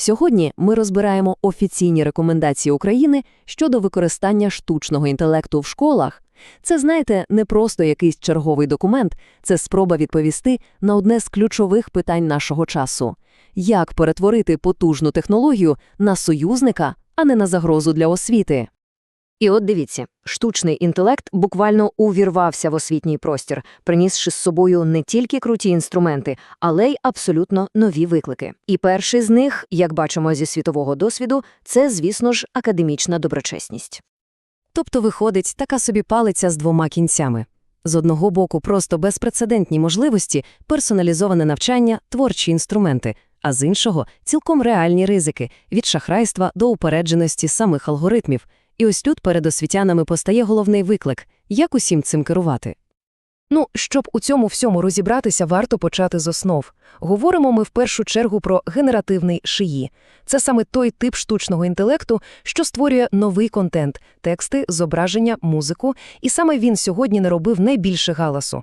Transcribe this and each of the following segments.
Сьогодні ми розбираємо офіційні рекомендації України щодо використання штучного інтелекту в школах. Це, знаєте, не просто якийсь черговий документ, це спроба відповісти на одне з ключових питань нашого часу – як перетворити потужну технологію на союзника, а не на загрозу для освіти. І от дивіться, штучний інтелект буквально увірвався в освітній простір, принісши з собою не тільки круті інструменти, але й абсолютно нові виклики. І перший з них, як бачимо зі світового досвіду, це, звісно ж, академічна доброчесність. Тобто виходить така собі палиця з двома кінцями. З одного боку просто безпрецедентні можливості, персоналізоване навчання, творчі інструменти, а з іншого – цілком реальні ризики – від шахрайства до упередженості самих алгоритмів. І ось тут перед освітянами постає головний виклик – як усім цим керувати? Ну, щоб у цьому всьому розібратися, варто почати з основ. Говоримо ми в першу чергу про генеративний шиї. Це саме той тип штучного інтелекту, що створює новий контент – тексти, зображення, музику, і саме він сьогодні наробив найбільше галасу.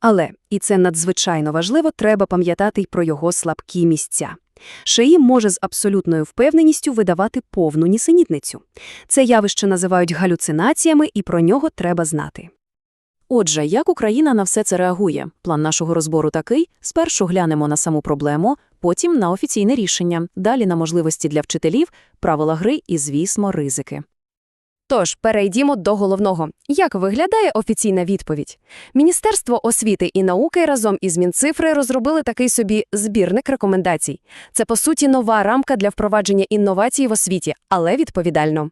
Але, і це надзвичайно важливо, треба пам'ятати й про його слабкі місця. ШИІ може з абсолютною впевненістю видавати повну нісенітницю. Це явище називають галюцинаціями, і про нього треба знати. Отже, як Україна на все це реагує? План нашого розбору такий: спершу глянемо на саму проблему, потім на офіційне рішення, далі на можливості для вчителів, правила гри і, звісно, ризики. Тож, перейдімо до головного. Як виглядає офіційна відповідь? Міністерство освіти і науки разом із Мінцифри розробили такий собі збірник рекомендацій. Це, по суті, нова рамка для впровадження інновацій в освіті, але відповідально.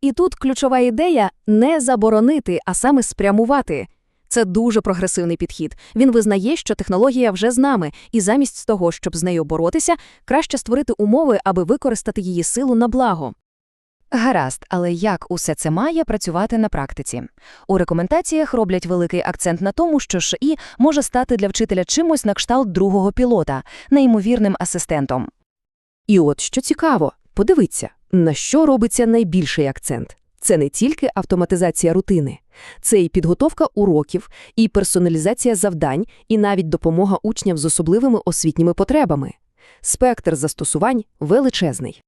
І тут ключова ідея – не заборонити, а саме спрямувати. Це дуже прогресивний підхід. Він визнає, що технологія вже з нами, і замість того, щоб з нею боротися, краще створити умови, аби використати її силу на благо. Гаразд, але як усе це має працювати на практиці? У рекомендаціях роблять великий акцент на тому, що ШІ може стати для вчителя чимось на кшталт другого пілота, неймовірним асистентом. І от що цікаво, подивіться, на що робиться найбільший акцент. Це не тільки автоматизація рутини, це і підготовка уроків, і персоналізація завдань, і навіть допомога учням з особливими освітніми потребами. Спектр застосувань величезний.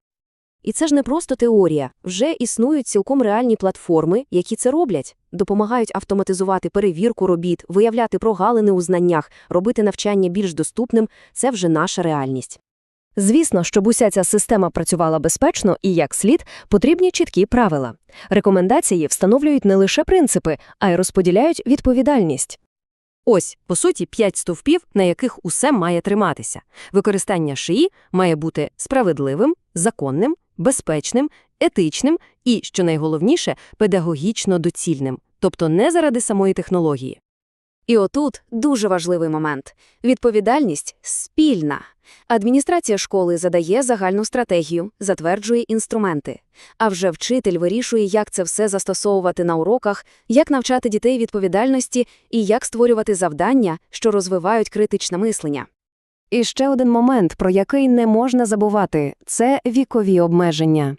І це ж не просто теорія. Вже існують цілком реальні платформи, які це роблять. Допомагають автоматизувати перевірку робіт, виявляти прогалини у знаннях, робити навчання більш доступним – це вже наша реальність. Звісно, щоб уся ця система працювала безпечно і як слід, потрібні чіткі правила. Рекомендації встановлюють не лише принципи, а й розподіляють відповідальність. Ось, по суті, п'ять стовпів, на яких усе має триматися. Використання шиї має бути справедливим, законним, безпечним, етичним і, що найголовніше, педагогічно доцільним, тобто не заради самої технології. І отут дуже важливий момент. Відповідальність спільна. Адміністрація школи задає загальну стратегію, затверджує інструменти. А вже вчитель вирішує, як це все застосовувати на уроках, як навчати дітей відповідальності і як створювати завдання, що розвивають критичне мислення. І ще один момент, про який не можна забувати – це вікові обмеження.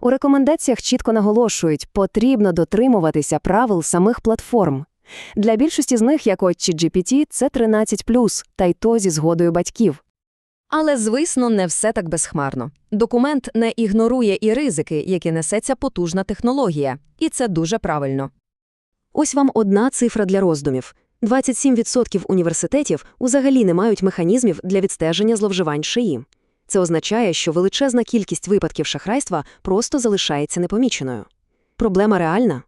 У рекомендаціях чітко наголошують, потрібно дотримуватися правил самих платформ. Для більшості з них, як от ChatGPT, це 13+, та й то зі згодою батьків. Але, звісно, не все так безхмарно. Документ не ігнорує і ризики, які несеться потужна технологія. І це дуже правильно. Ось вам одна цифра для роздумів. 27% університетів взагалі не мають механізмів для відстеження зловживань шиї. Це означає, що величезна кількість випадків шахрайства просто залишається непоміченою. Проблема реальна.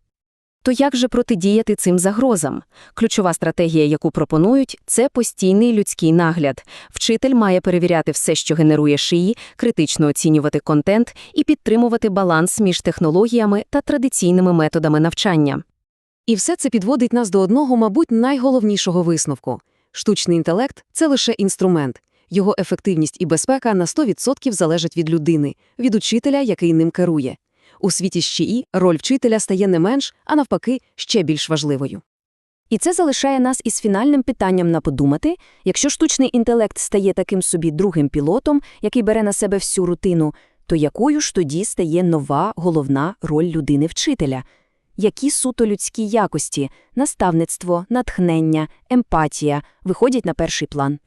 То як же протидіяти цим загрозам? Ключова стратегія, яку пропонують, це постійний людський нагляд. Вчитель має перевіряти все, що генерує шиї, критично оцінювати контент і підтримувати баланс між технологіями та традиційними методами навчання. І все це підводить нас до одного, мабуть, найголовнішого висновку. Штучний інтелект – це лише інструмент. Його ефективність і безпека на 100% залежать від людини, від учителя, який ним керує. У світі ЩІ роль вчителя стає не менш, а навпаки, ще більш важливою. І це залишає нас із фінальним питанням на подумати, якщо штучний інтелект стає таким собі другим пілотом, який бере на себе всю рутину, то якою ж тоді стає нова головна роль людини-вчителя? Які суто людські якості, наставництво, натхнення, емпатія виходять на перший план?